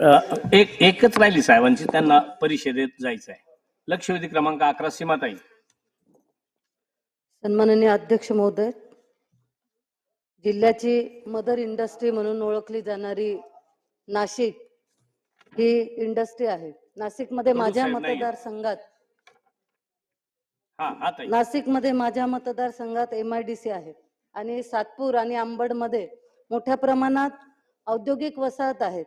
एक एकच राहिली साहेबांची त्यांना परिषदेत जायचं आहे लक्षवेधी क्रमांक अकरा सीमाताई. सन्माननीय अध्यक्ष महोदय जिल्ह्याची मदर इंडस्ट्री म्हणून ओळखली जाणारी नाशिक ही इंडस्ट्री आहे. नाशिकमध्ये माझ्या. मतदारसंघात नाशिकमध्ये माझ्या मतदारसंघात एम आय डी सी आहे आणि सातपूर आणि अंबडमध्ये मोठ्या प्रमाणात औद्योगिक वसाहत आहेत.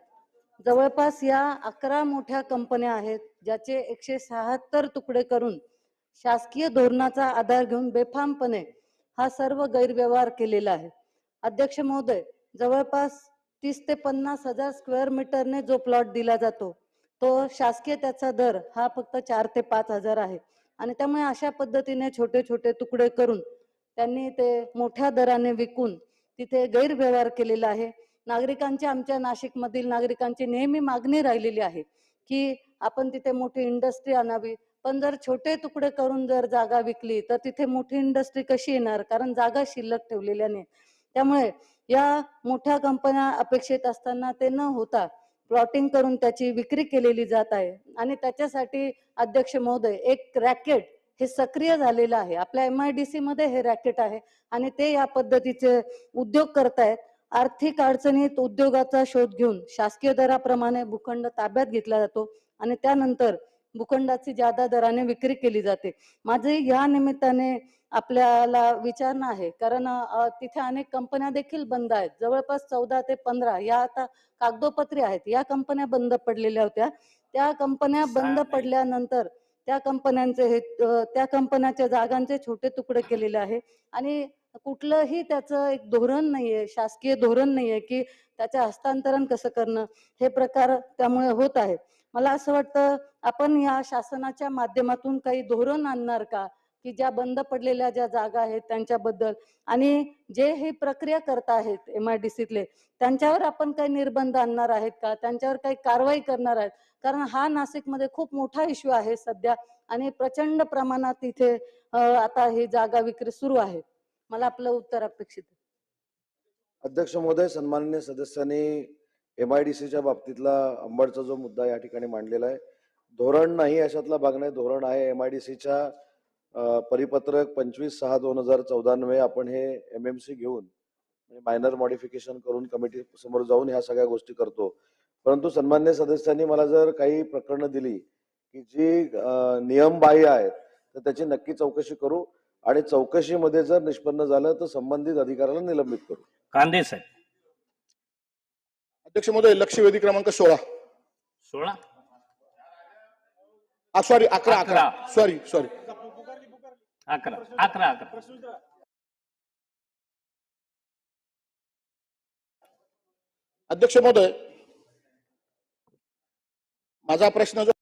जवळपास या अकरा मोठ्या कंपन्या आहेत ज्याचे एकशे शहात्तर तुकडे करून शासकीय धोरणाचा आधार घेऊन बेफामपणे हा सर्व गैरव्यवहार केलेला आहे. अध्यक्ष महोदय जवळपास तीस ते पन्नास हजार स्क्वेअर मीटरने जो प्लॉट दिला जातो तो शासकीय त्याचा दर हा फक्त चार ते पाच हजार आहे. आणि त्यामुळे अशा पद्धतीने छोटे छोटे तुकडे करून त्यांनी ते मोठ्या दराने विकून तिथे गैरव्यवहार केलेला आहे. नागरिकांची आमच्या नाशिकमधील नागरिकांची नेहमी मागणी राहिलेली आहे की आपण तिथे मोठी इंडस्ट्री आणावी. पण जर छोटे तुकडे करून जर जागा विकली तर तिथे मोठी इंडस्ट्री कशी येणार? कारण जागा शिल्लक ठेवलेल्याने त्यामुळे या मोठ्या कंपन्या अपेक्षित असताना ते न होता प्लॉटिंग करून त्याची विक्री केलेली जात आहे. आणि त्याच्यासाठी अध्यक्ष महोदय एक रॅकेट हे सक्रिय झालेलं आहे. आपल्या एम आय डी सी मध्ये हे रॅकेट आहे आणि ते या पद्धतीचे उद्योग करतायत. आर्थिक अडचणीत उद्योगाचा शोध घेऊन शासकीय दराप्रमाणे भूखंड ताब्यात घेतला जातो आणि त्यानंतर भूखंडाची जादा दराने विक्री केली जाते. माझे या निमित्ताने आपल्याला विचारणं आहे. कारण तिथे अनेक कंपन्या देखील बंद आहेत. जवळपास चौदा ते पंधरा या आता कागदोपत्री आहेत. या कंपन्या बंद पडलेल्या होत्या. त्या कंपन्या बंद. पडल्यानंतर त्या कंपन्यांचे हे त्या कंपन्याच्या जागांचे छोटे तुकडे केलेले आहे. आणि कुठलंही त्याचं एक धोरण नाहीये शासकीय धोरण नाहीये की त्याचे हस्तांतरण कसं करणं हे प्रकार त्यामुळे होत आहेत मला असं वाटतं आपण या शासनाच्या माध्यमातून काही धोरण आणणार का? की ज्या बंद पडलेल्या ज्या जागा आहेत त्यांच्याबद्दल. आणि जे हे प्रक्रिया करत आहेत एम आय डी सीतले त्यांच्यावर आपण काही निर्बंध आणणार आहेत का? त्यांच्यावर काही कारवाई करणार आहेत? कारण हा नाशिकमध्ये खूप मोठा इश्यू आहे सध्या आणि प्रचंड प्रमाणात इथे आता ही जागा विक्री सुरू आहे. मला आपलं उत्तर अपेक्षित अध्यक्ष महोदय सन्माननीय सदस्यांनी एम आय डी सीच्या बाबतीतला अंबडचा जो मुद्दा या ठिकाणी मांडलेला आहे धोरण नाही अशातला भाग नाही धोरण आहे एम आय डी सीच्या परिपत्रक पंचवीस सहा दोन हजार चौदान्वे आपण हे एम एम सी घेऊन म्हणजे मायनर मॉडिफिकेशन करून कमिटी समोर जाऊन ह्या सगळ्या गोष्टी करतो. परंतु सन्मान्य सदस्यांनी मला जर काही प्रकरणं दिली की जी नियमबाह्य आहेत तर त्याची नक्की चौकशी करू आणि चौकशीमध्ये जर निष्पन्न झालं तर संबंधित अधिकाऱ्याला निलंबित करू. कांदे साहेब. अध्यक्ष महोदय लक्षवेधी क्रमांक सोळा. सोळा? सॉरी अकरा अकरा. अकरा. सॉरी सॉरी अकरा अकरा अकरा. अध्यक्ष महोदय माझा प्रश्न जो